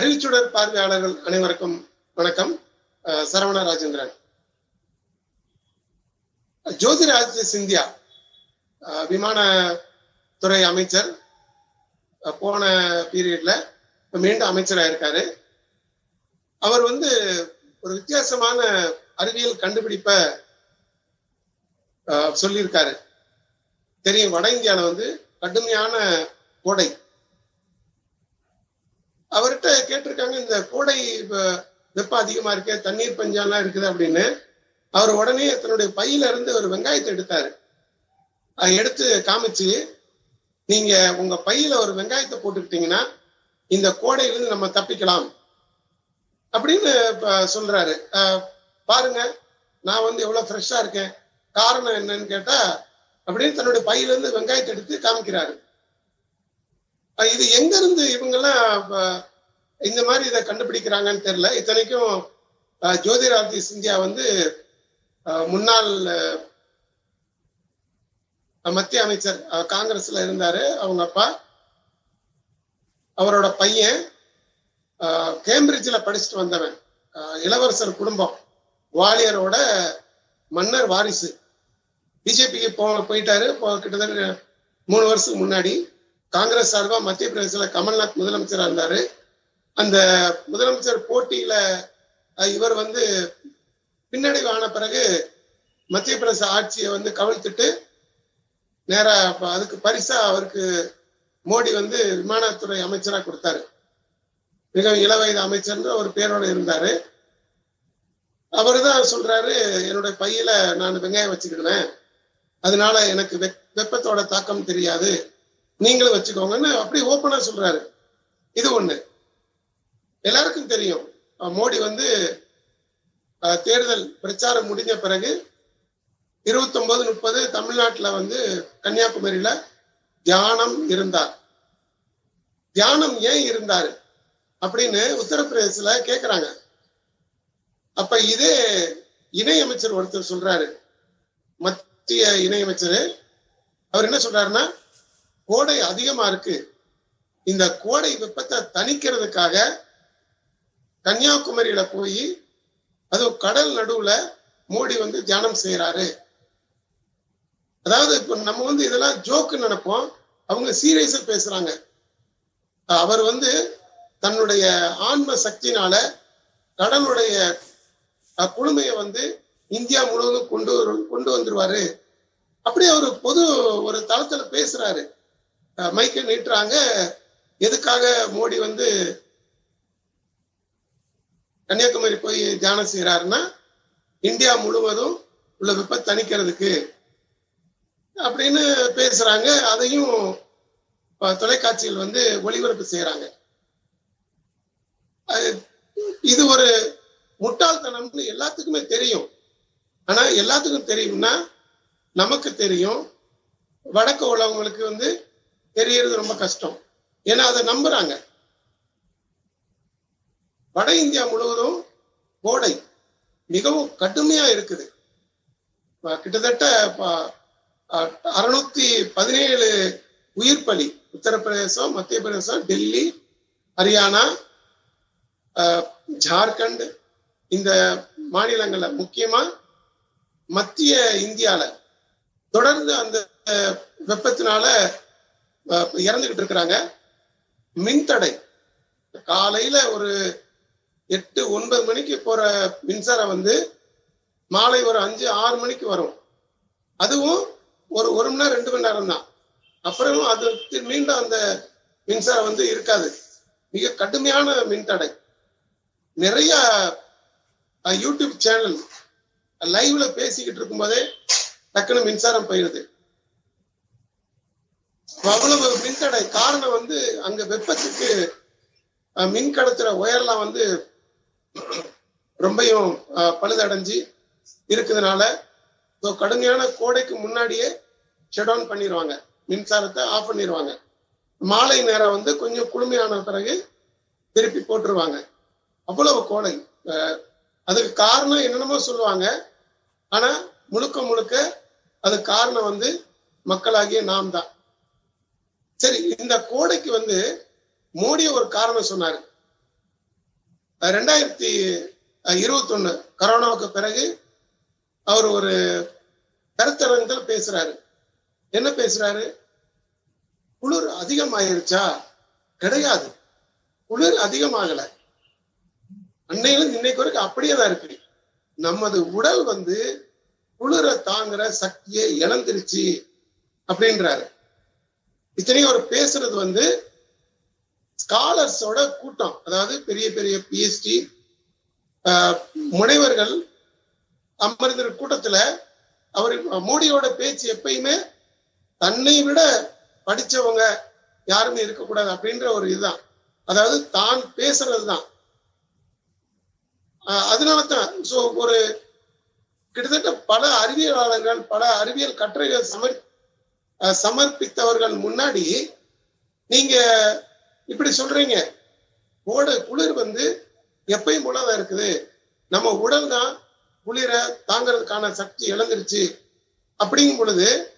அறிவிச்சுடர் பார்வையாளர்கள் அனைவருக்கும் வணக்கம். அஹ் சரவண ராஜேந்திரன். ஜோதிராஜ் சிந்தியா விமான விமானத்துறை அமைச்சர் போன பீரியட்ல மீண்டும் அமைச்சராக இருக்காரு. அவர் வந்து ஒரு வித்தியாசமான அறிவியல் கண்டுபிடிப்ப சொல்லியிருக்காரு. தெரியும் வட இந்தியாவில் வந்து கடுமையான கோடை. அவர்கிட்ட கேட்டிருக்காங்க இந்த கோடை வெப்பம் அதிகமா இருக்கு தண்ணீர் பஞ்சம்லாம் இருக்குது அப்படின்னு. அவர் உடனே தன்னுடைய பையில இருந்து ஒரு வெங்காயத்தை எடுத்தாரு. அதை எடுத்து காமிச்சு நீங்க உங்க பையில ஒரு வெங்காயத்தை போட்டுக்கிட்டீங்கன்னா இந்த கோடையிலிருந்து நம்ம தப்பிக்கலாம் அப்படின்னு இப்ப சொல்றாரு. பாருங்க நான் வந்து எவ்வளவு ஃப்ரெஷ்ஷா இருக்கேன். காரணம் என்னன்னு கேட்டா அப்படின்னு தன்னுடைய பையில இருந்து வெங்காயத்தை எடுத்து காமிக்கிறாரு. இது எங்க இருந்து இவங்கெல்லாம் இந்த மாதிரி இதை கண்டுபிடிக்கிறாங்கன்னு தெரியல. இத்தனைக்கும் அஹ், ஜோதிராதித்ய சிந்தியா வந்து முன்னாள் மத்திய அமைச்சர் காங்கிரஸ்ல இருந்தாரு. அவங்க அப்பா அவரோட பையன் கேம்பிரிட்ஜில் கேம்பிரிட்ஜ்ல படிச்சுட்டு வந்தவன். இளவரசர் குடும்பம். வாலியரோட மன்னர் வாரிசு. பிஜேபிக்கு போ போயிட்டாரு. போ கிட்டத்தட்ட மூணு வருஷத்துக்கு முன்னாடி. காங்கிரஸ் சார்பா மத்திய பிரதேசல கமல்நாத் முதலமைச்சரா இருந்தாரு. அந்த முதலமைச்சர் போட்டியில இவர் வந்து பின்னடைவு ஆன பிறகு மத்திய பிரதேச ஆட்சியை வந்து கவிழ்த்துட்டு நேரா அதுக்கு பரிசா அவருக்கு மோடி வந்து விமானத்துறை அமைச்சரா கொடுத்தாரு. மிகவும் இளவயது அமைச்சர்ன்ற ஒரு பேரோட இருந்தாரு. அவரு தான் சொல்றாரு என்னுடைய பையில நான் வெங்காயம் வச்சுக்கிடுவேன். அதனால எனக்கு வெப்- வெப்பத்தோட தாக்கம் தெரியாது. நீங்களும் வச்சுக்கோங்கன்னு அப்படி ஓப்பனா சொல்றாரு. இது ஒண்ணு. எல்லாருக்கும் தெரியும். மோடி வந்து தேர்தல் பிரச்சாரம் முடிஞ்ச பிறகு இருபத்தி ஒன்பது முப்பது தமிழ்நாட்டுல வந்து கன்னியாகுமரியில தியானம் இருந்தார். தியானம் ஏன் இருந்தாரு? அப்படின்னு உத்தரப்பிரதேசல கேக்குறாங்க. அப்ப இதே இணையமைச்சர் ஒருத்தர் சொல்றாரு. மத்திய இணையமைச்சர். அவர் என்ன சொல்றாருன்னா கோடை அதிகமா இருக்கு. இந்த கோடை வெப்பத்தை தணிக்கிறதுக்காக கன்னியாகுமரியில போய் அதுவும் கடல் நடுவுல மோடி வந்து தியானம் செய்யறாரு அதாவது இப்ப நம்ம வந்து இதெல்லாம் ஜோக்கு நினைப்போம். அவங்க சீரியஸா பேசுறாங்க. அவர் வந்து தன்னுடைய ஆன்ம சக்தினால கடலுடைய குழுமையை வந்து இந்தியா முழுவதும் கொண்டு வரு- கொண்டு வந்துருவாரு. அப்படி அவர் பொது ஒரு தளத்துல பேசுறாரு. மைக்கை நீட்டுறாங்க. எதுக்காக மோடி வந்து கன்னியாகுமரி போய் தியானம் செய்யறாருன்னா இந்தியா முழுவதும் உள்ள வெப்ப தணிக்கிறதுக்கு அப்படின்னு பேசுறாங்க. அதையும் தொலைக்காட்சியில் வந்து ஒளிபரப்பு செய்யறாங்க அது இது ஒரு முட்டாள்தனம்னு எல்லாத்துக்குமே தெரியும். ஆனா எல்லாத்துக்கும் தெரியும்னா நமக்கு தெரியும். வடக்கு உள்ளவங்களுக்கு வந்து தெரியறது ரொம்ப கஷ்டம். ஏன்னா அதை நம்புறாங்க. வட இந்தியா முழுவதும் கோடை மிகவும் கடுமையா இருக்குது. கிட்டத்தட்ட அறுநூத்தி பதினேழு உயிர் பலி. உத்தரப்பிரதேசம் மத்திய பிரதேசம் டெல்லி ஹரியானா ஜார்க்கண்ட் இந்த மாநிலங்கள்ல முக்கியமா மத்திய இந்தியால தொடர்ந்து அந்த வெப்பத்தினால இறந்துகிட்டு இருக்கிறாங்க. மின்தடை. காலையில ஒரு எட்டு ஒன்பது மணிக்கு போற மின்சாரம் வந்து மாலை ஒரு அஞ்சு ஆறு மணிக்கு வரும். அதுவும் ஒரு ஒரு மணி நேரம் ரெண்டு மணி நேரம் தான். அப்புறம் அது மீண்டும் அந்த மின்சாரம் வந்து இருக்காது. மிக கடுமையான மின்தடை. நிறைய யூடியூப் சேனல் லைவ்ல பேசிக்கிட்டு இருக்கும்போதே டக்குன்னு மின்சாரம் போயிடுது. அவ்வளவு மின்தடை காரணம் வந்து அங்க வெப்பத்துக்கு மின் கடத்துற ஒயர்லாம் வந்து ரொம்பையும் அஹ், பழுதடைஞ்சு இருக்குதுனால ஸோ கடுமையான கோடைக்கு முன்னாடியே ஷட் டவுன் பண்ணிடுவாங்க மின்சாரத்தை ஆஃப் பண்ணிடுவாங்க மாலை நேரம் வந்து கொஞ்சம் குளுமையான பிறகு திருப்பி போட்டுருவாங்க. அவ்வளவு கோடை. அதுக்கு காரணம் என்னென்னமோ சொல்லுவாங்க. ஆனா முழுக்க முழுக்க அது காரணம் வந்து மக்களாகிய நாம் தான் சரி இந்த கோடைக்கு வந்து மோடி ஒரு காரணம் சொன்னாரு. ரெண்டாயிரத்தி இருபத்தி ஒண்ணு கரோனாவுக்கு பிறகு அவர் ஒரு கருத்தரங்கத்துல பேசுறாரு. என்ன பேசுறாரு? குளிர் அதிகமாயிருச்சா? கிடையாது. குளிர் அதிகமாகல. அன்னையில இன்னைக்கு வரைக்கும் அப்படியே தான் இருக்கு. நமது உடல் வந்து குளிர தாங்குற சக்தியை இழந்துருச்சு அப்படின்றாரு. இத்தனையும் அவர் பேசுறது வந்து ஸ்காலர்ஸோட கூட்டம். அதாவது பெரிய பெரிய பிஎஸ்டி முனைவர்கள் அமர்ந்திரு கூட்டத்துல அவர் மோடியோட பேச்சு எப்பயுமே தன்னை விட படிச்சவங்க யாருமே இருக்கக்கூடாது அப்படின்ற ஒரு இதுதான். அதாவது தான் பேசுறது தான் அதனால தான் ஸோ ஒரு கிட்டத்தட்ட பல அறிவியலாளர்கள் பல அறிவியல் கட்டுரைகள் சமர் சமர்ப்பித்தவர்கள் முன்னாடி நீங்க இப்படி சொல்றீங்க. கோடை குளிர் வந்து எப்பயும் போலதான் இருக்குது. நம்ம உடல் தான் குளிர தாங்கிறதுக்கான சக்தி இழந்துருச்சு. அப்படிங்கும் பொழுது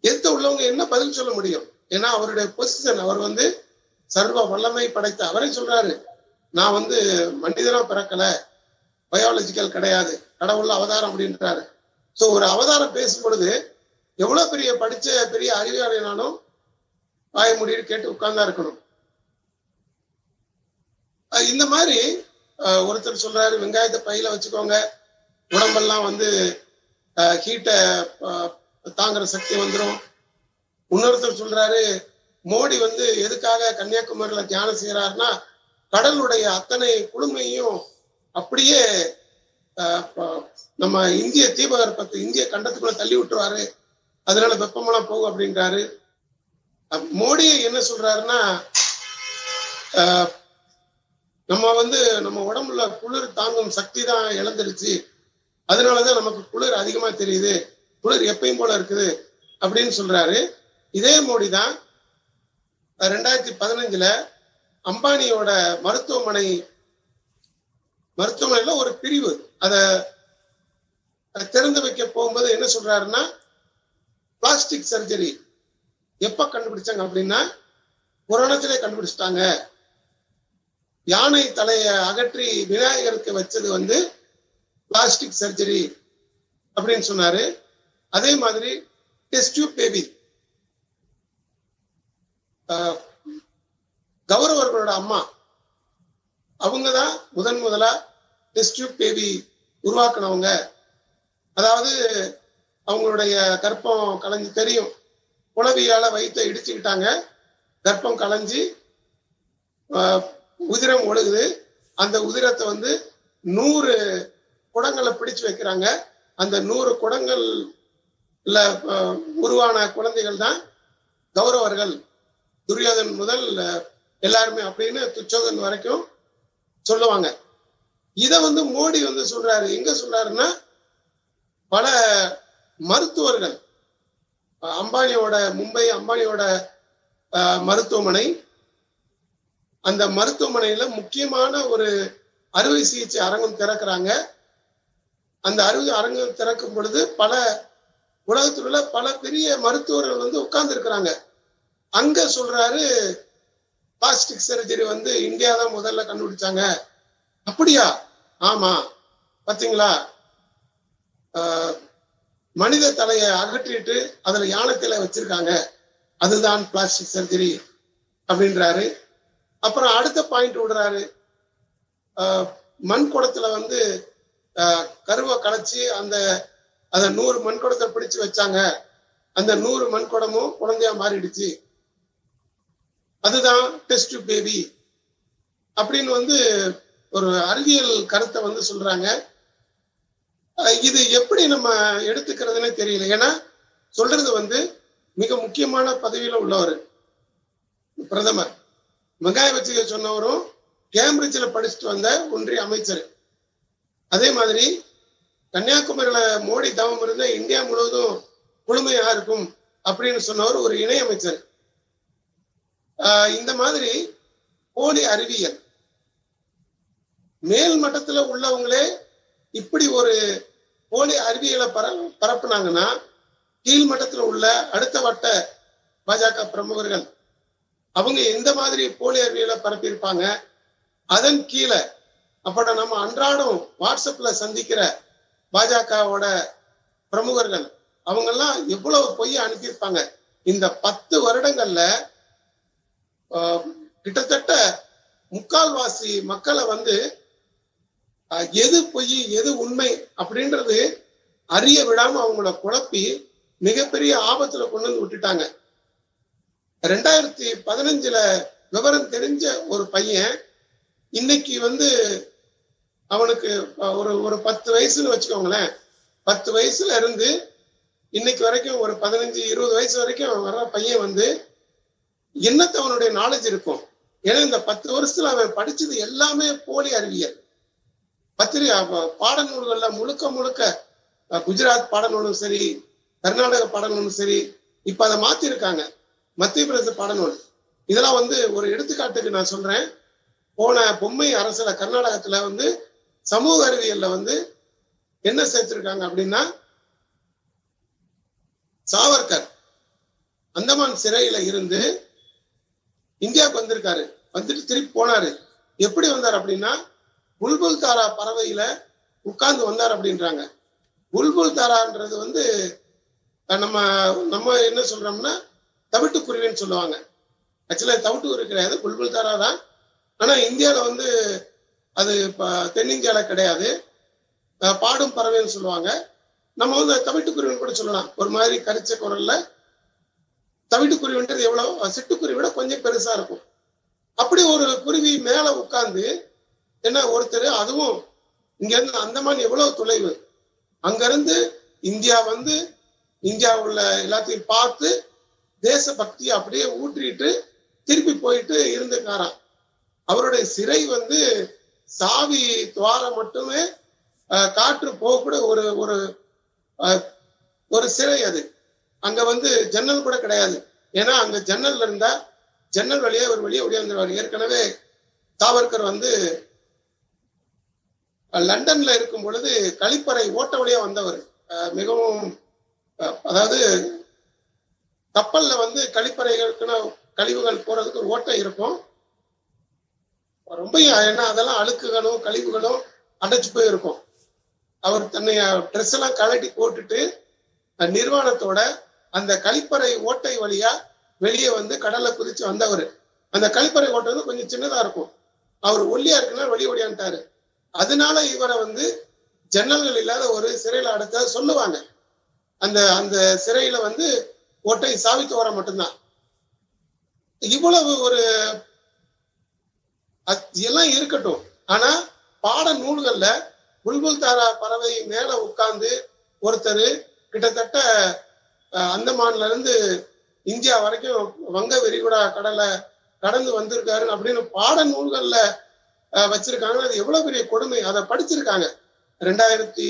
எதிர்த்து உள்ளவங்க என்ன பதில் சொல்ல முடியும்? ஏன்னா அவருடைய பொசிஷன் அவர் வந்து சர்வ வல்லமை படைத்த அவரே சொல்றாரு. நான் வந்து மனிதனா பிறக்கல. பயாலஜிக்கல் கிடையாது. கடவுள் அவதாரம் அப்படின்றாரு. சோ ஒரு அவதாரம் பேசும் பொழுது எவ்வளவு பெரிய படிச்ச பெரிய அறிவியலானாலும் வாய முடிவு கேட்டு உட்கார்ந்தா இருக்கணும். இந்த மாதிரி ஒருத்தர் சொல்றாரு வெங்காயத்தை பையில வச்சுக்கோங்க. உடம்பெல்லாம் வந்து ஹீட்டை தாங்குற சக்தி வந்துடும் இன்னொருத்தர் சொல்றாரு மோடி வந்து எதுக்காக கன்னியாகுமரியில தியானம் செய்யறாருன்னா கடலுடைய அத்தனை குழுமையும் அப்படியே நம்ம இந்திய தீபகற்பத்தை இந்திய கண்டத்துக்குள்ள தள்ளி விட்டுருவாரு. அதனால வெப்பமெல்லாம் போகும் அப்படின்றாரு. மோடி என்ன சொல்றாருன்னா நம்ம வந்து நம்ம உடம்புல குளிர் தாங்கும் சக்தி தான் இழந்துருச்சு. அதனாலதான் நமக்கு குளிர் அதிகமா தெரியுது. குளிர் எப்பயும் போல இருக்குது அப்படின்னு சொல்றாரு. இதே மோடி தான் ரெண்டாயிரத்தி பதினஞ்சுல அம்பானியோட மருத்துவமனை மருத்துவமனையில ஒரு பிரிவு. அத திறந்து வைக்க போகும்போது என்ன சொல்றாருன்னா பிளாஸ்டிக் சர்ஜரி எப்ப கண்டுபிடிச்சாங்க அப்படின்னா புராணத்திலே கண்டுபிடிச்சிட்டாங்க. யானை தலையை அகற்றி விநாயகருக்கு வச்சது வந்து பிளாஸ்டிக் சர்ஜரி அப்படின்னு சொன்னாரு. அதே மாதிரி டெஸ்ட் டியூப் பேபி கௌரவர்களோட அம்மா. அவங்க தான் முதன் முதலா டெஸ்ட் டியூப் பேபி உருவாக்குனவங்க. அதாவது அவங்களுடைய கர்ப்பம் கலைஞ்சு தெரியும். புலவியால வயிற்றை இடிச்சுக்கிட்டாங்க. கர்ப்பம் கலைஞ்சு உதிரம் ஒழுகுது. அந்த உதிரத்தை வந்து நூறு குடங்களை பிடிச்சு வைக்கிறாங்க. அந்த நூறு குடங்கள்ல உருவான குழந்தைகள் தான் கௌரவர்கள். துரியோதன் முதல் எல்லாருமே அப்படின்னு துச்சோதன் வரைக்கும் சொல்லுவாங்க. இதை வந்து மோடி வந்து சொல்றாரு. எங்க சொல்றாருன்னா பல மருத்துவர்கள். அம்பானியோட மும்பை அம்பானியோட மருத்துவமனை. அந்த மருத்துவமனையில முக்கியமான ஒரு அறுவை சிகிச்சை அரங்கம் திறக்கிறாங்க. அந்த அறுவை அரங்கம் திறக்கும் பொழுது பல உலகத்தில் உள்ள பல பெரிய மருத்துவர்கள் வந்து உட்கார்ந்து இருக்கிறாங்க அங்க சொல்றாரு பிளாஸ்டிக் சர்ஜரி வந்து இந்தியா தான் முதல்ல கண்டுபிடிச்சாங்க. அப்படியா? ஆமா. பாத்தீங்களா? ஆஹ், மனித தலையை அகற்றிட்டு அதுல யானை தலை வச்சிருக்காங்க. அதுதான் பிளாஸ்டிக் சர்ஜரி அப்படின்றாரு. அப்புறம் அடுத்த பாயிண்ட் விடுறாரு. ஆஹ், மண் குடத்துல வந்து ஆஹ், கருவை களைச்சி அந்த அந்த நூறு மண் குடத்தை பிடிச்சு வச்சாங்க. அந்த நூறு மண் குடமும் குழந்தையா மாறிடுச்சு. அதுதான் டெஸ்ட் பேபி அப்படின்னு வந்து ஒரு அறிவியல் கருத்தை வந்து சொல்றாங்க. இது எப்படி நம்ம எடுத்துக்கிறதுனே தெரியல. ஏன்னா சொல்றது வந்து மிக முக்கியமான பதவியில உள்ளவர். பிரதமர். வெங்காய வச்சுக்க சொன்னவரும் கேம்பிரிட்ஜில் படிச்சுட்டு வந்த ஒன்றிய அமைச்சர். அதே மாதிரி கன்னியாகுமரியில மோடி தவம் இருந்த இந்தியா முழுவதும் குழுமையா இருக்கும் அப்படின்னு சொன்னவர் ஒரு இணை அமைச்சர். ஆஹ் இந்த மாதிரி போலி அறிவியல். மேல் மட்டத்துல உள்ளவங்களே இப்படி ஒரு போலி அறிவியலை பர பரப்புனாங்கன்னா கீழ்மட்டத்தில் உள்ள அடுத்த வட்ட பாஜக பிரமுகர்கள் அவங்க எந்த மாதிரி போலி அறிவியலை பரப்பியிருப்பாங்க? அதன் கீழே அப்பட நம்ம அன்றாடம் வாட்ஸ்அப்ல சந்திக்கிற பாஜகவோட பிரமுகர்கள் அவங்கெல்லாம் எவ்வளவு பொய்ய அனுப்பியிருப்பாங்க? இந்த பத்து வருடங்கள்ல ஆஹ், கிட்டத்தட்ட முக்கால்வாசி மக்களை வந்து எது பொய் எது உண்மை அப்படின்றது அறிய விடாம அவங்கள குழப்பி மிகப்பெரிய ஆபத்துல கொண்டு வந்து விட்டுட்டாங்க. ரெண்டாயிரத்தி பதினஞ்சுல விவரம் தெரிஞ்ச ஒரு பையன் இன்னைக்கு வந்து அவனுக்கு ஒரு ஒரு பத்து வயசுன்னு வச்சுக்கோங்களேன். பத்து வயசுல இருந்து இன்னைக்கு வரைக்கும் ஒரு பதினஞ்சு இருபது வயசு வரைக்கும் அவன் வர்ற பையன் வந்து என்னத்த அவனுடைய நாலேஜ் இருக்கும்? ஏன்னா இந்த பத்து வருஷத்துல அவன் படிச்சது எல்லாமே போலி அறிவியல். பத்திரிகை பாடநூல்கள்ல முழுக்க முழுக்க குஜராத் பாடநூலும் சரி கர்நாடக பாடநூலும் சரி இப்ப அதை மாத்திருக்காங்க. மத்திய பிரதேச பாடநூல் இதெல்லாம் வந்து ஒரு எடுத்துக்காட்டுக்கு நான் சொல்றேன். போன பொம்மை அரசுல கர்நாடகத்துல வந்து சமூக அறிவியல்ல வந்து என்ன சேர்த்திருக்காங்க அப்படின்னா சாவர்கர். அந்தமான் சிறையில இருந்து இந்தியாவுக்கு வந்திருக்காரு. வந்துட்டு திருப்பி போனாரு. எப்படி வந்தார் அப்படின்னா புல்புல் தாரா பறவையில உட்கார்ந்து வந்தார் அப்படின்றாங்க. புல்புல் தாரான்றது வந்து நம்ம நம்ம என்ன சொல்றோம்னா தவிட்டுக்குருவின்னு சொல்லுவாங்க. ஆக்சுவலா தவிட்டு கிடையாது புல்புல் தாரா தான். ஆனா இந்தியாவில வந்து அது தென்னிந்தியாவில கிடையாது. பாடும் பறவைன்னு சொல்லுவாங்க. நம்ம வந்து தவிட்டுக்குருவின்னு கூட சொல்லலாம். ஒரு மாதிரி கரிச்ச குரல்ல தவிட்டுக்குருவின்றது எவ்வளவு சிட்டுக்குருவி விட கொஞ்சம் பெருசா இருக்கும். அப்படி ஒரு குருவி மேல உட்கார்ந்து என்ன ஒருத்தர் அதுவும் இங்க இருந்து அந்தமான் எவ்வளவு தொலைவு? அங்கிருந்து இந்தியா வந்து இந்தியா உள்ள எல்லாத்தையும் பார்த்து தேசபக்தியை அப்படியே ஊற்றிட்டு திருப்பி போயிட்டு இருந்துக்காராம் அவருடைய சிறை வந்து சாவி துவாரம் மட்டுமே காற்று போகக்கூட ஒரு ஒரு ஒரு சிறை அது. அங்க வந்து ஜன்னல் கூட கிடையாது. ஏன்னா அங்க ஜன்னல்ல இருந்தா ஜன்னல் வழியா ஒரு வழியே ஒடியாந்துருவார் ஏற்கனவே தாவர்கர் வந்து லண்டன்ல இருக்கும் பொழுது கழிப்பறை ஓட்ட வழியா வந்தவர். மிகவும் அதாவது கப்பல்ல வந்து கழிப்பறைகளுக்குன்னு கழிவுகள் போறதுக்கு ஒரு ஓட்டை இருக்கும். ரொம்ப ஏன்னா அதெல்லாம் அழுக்குகளும் கழிவுகளும் அடைச்சு போயிருக்கும். அவர் தன்னை ட்ரெஸ் எல்லாம் கழட்டி போட்டுட்டு நிர்வாணத்தோட அந்த கழிப்பறை ஓட்டை வழியா வெளியே வந்து கடல்ல குதிச்சு வந்தவர். அந்த கழிப்பறை ஓட்டை வந்து கொஞ்சம் சின்னதா இருக்கும். அவர் ஒல்லியா இருக்குன்னா வெளியே ஒடியான்ட்டாரு அதனால இவரை வந்து ஜன்னல்கள் இல்லாத ஒரு சிறையில அடைச்சா சொல்லுவாங்க. அந்த அந்த சிறையில வந்து ஓட்டை சாவித்து வர மட்டும்தான். இவ்வளவு ஒரு எல்லாம் இருக்கட்டும். ஆனா பாட நூல்கள்ல புல்புல் தாரா பறவை மேல உட்கார்ந்து ஒருத்தர் கிட்டத்தட்ட அந்தமான்ல இருந்து இந்தியா வரைக்கும் வங்க விரிகுடா கடலை கடந்து வந்திருக்காரு அப்படின்னு பாட நூல்கள்ல வச்சிருக்காங்க. அது எவ்வளவு பெரிய கொடுமை? அதை படிச்சிருக்காங்க. ரெண்டாயிரத்தி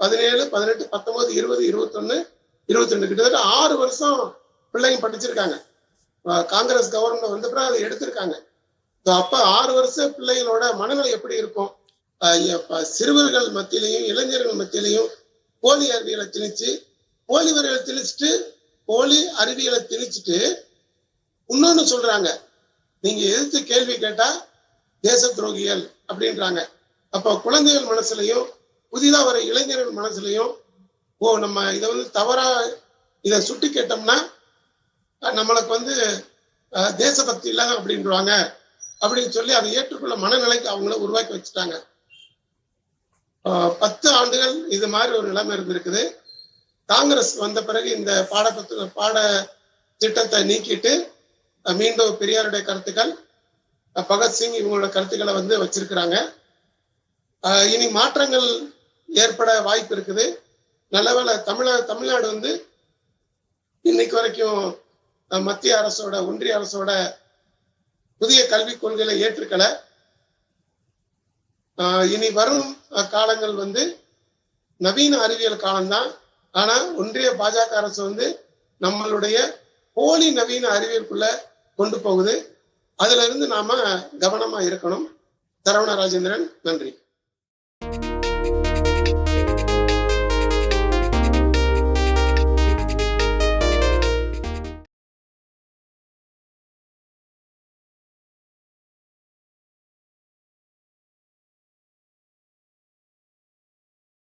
பதினேழு பதினெட்டு பத்தொன்பது இருபது இருபத்தொன்னு இருபத்தி ரெண்டு கிட்டத்தட்ட ஆறு வருஷம் பிள்ளைங்க படிச்சிருக்காங்க. காங்கிரஸ் கவர்மெண்ட் வந்த பிறகு அதை எடுத்திருக்காங்க. அப்ப ஆறு வருஷ பிள்ளைகளோட மனநிலை எப்படி இருக்கும்? சிறுவர்கள் மத்தியிலையும் இளைஞர்கள் மத்தியிலையும் போலி அறிவியலை திணிச்சு போலி அறிவியலை திணிச்சுட்டு போலி அறிவியலை திணிச்சுட்டு இன்னொன்னு சொல்றாங்க. நீங்க எதிர்த்து கேள்வி கேட்டா தேச துரோகிகள் அப்படின்றாங்க. அப்போ குழந்தைகள் மனசுலயும் புதிதா வர இளைஞர்கள் மனசுலயும் ஓ நம்ம இதை வந்து தவறா இதை சுட்டி கேட்டோம்னா நம்மளுக்கு வந்து அஹ், தேசபக்தி இல்லாத அப்படின்றாங்க. அப்படின்னு சொல்லி அதை ஏற்றுக்கொள்ள மனநிலைக்கு அவங்கள உருவாக்கி வச்சுட்டாங்க. பத்து ஆண்டுகள் இது மாதிரி ஒரு நிலைமை இருந்திருக்குது. காங்கிரஸ் வந்த பிறகு இந்த பாடப்புத்தக பாட திட்டத்தை நீக்கிட்டு மீண்டும் பெரியாருடைய கருத்துக்கள் பகத்சிங் இவங்களோட கருத்துக்களை வந்து வச்சிருக்கிறாங்க. இனி மாற்றங்கள் ஏற்பட வாய்ப்பு இருக்குது. நல்லவேளை தமிழ தமிழ்நாடு வந்து இன்னைக்கு வரைக்கும் மத்திய அரசோட ஒன்றிய அரசோட புதிய கல்விக் கொள்கைகளை ஏற்றுக்கல. இனி வரும் காலங்கள் வந்து நவீன அறிவியல் காலம்தான். ஆனா ஒன்றிய பாஜக அரசு வந்து நம்மளுடைய போலி நவீன அறிவியலுக்குள்ள கொண்டு போகுது. அதுல இருந்து நாம கவனமா இருக்கணும். சரவண ராஜேந்திரன் நன்றி.